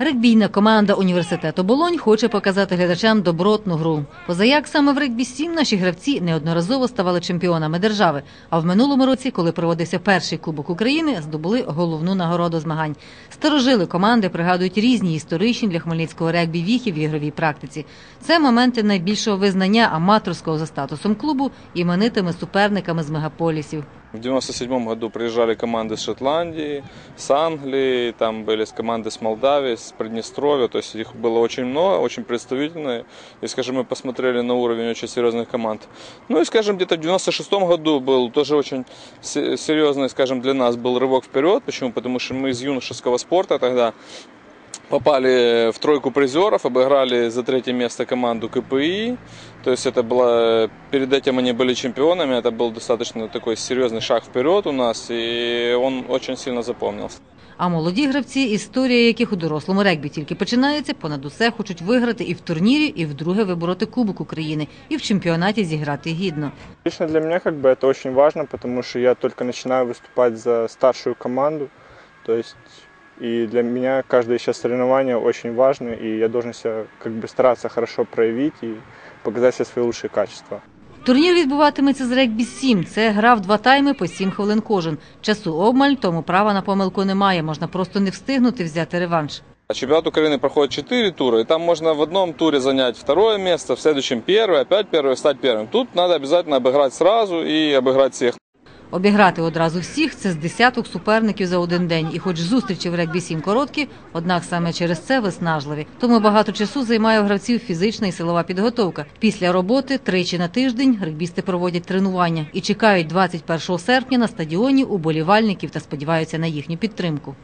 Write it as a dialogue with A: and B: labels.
A: Регбійна команда університету Болонь хоче показати глядачам добротну гру. Позаяк саме в регбі 7 наші гравці неодноразово ставали чемпіонами держави. А в минулому році, коли проводився перший кубок України, здобули головну нагороду змагань. Старожили команди пригадують різні історичні для хмельницького регбі віхи в ігровій практиці. Це моменти найбільшого визнання аматорського за статусом клубу іменитими суперниками з мегаполісів.
B: В 97 году приезжали команды с Шотландии, с Англии, там были команды с Молдавии, с Приднестровья, то есть их было очень много, очень представительные. И, скажем, мы посмотрели на уровень очень серьезных команд. Ну и, скажем, где-то в 96 году был тоже очень се- серьезный, скажем, для нас был рывок вперед. Почему? Потому что мы из юношеского спорта тогда попали в тройку призеров, обыграли за третье место команду КПИ. То есть это было, перед этим они были чемпионами, это был достаточно такой серьезный шаг вперед у нас, и он очень сильно запомнился.
A: А молоді гравці, історія яких у дорослому регбі тільки починається, понад усе хочуть виграти і в турнірі, і вдруге вибороти Кубок України, і в чемпіонаті зіграти гідно.
C: Лично для меня как бы это очень важно, потому что я только начинаю выступать за старшую команду. То есть и для меня каждое сейчас соревнование очень важно, и я должен себя как бы стараться хорошо проявить и показать все свои лучшие качества.
A: Турнір відбуватиметься з регбі 7. Це гра в два тайми по 7 хвилин кожен. Часу обмаль, тому права на помилку немає. Можна просто не встигнути взяти реванш.
B: А Чемпионат Украины проходит 4 тура, и там можно в одном туре занять второе место, в следующем первое, опять первое, стать первым. Тут надо обязательно обыграть сразу и обыграть всех.
A: Обіграти одразу всіх це з десяток суперників за один день. І хоч зустрічі в регбі 7 короткі, однак саме через це виснажливі. Тому багато часу займає у гравців фізична і силова підготовка. Після роботи тричі на тиждень регбісти проводять тренування і чекають 21 серпня на стадіоні уболівальників та сподіваються на їхню підтримку.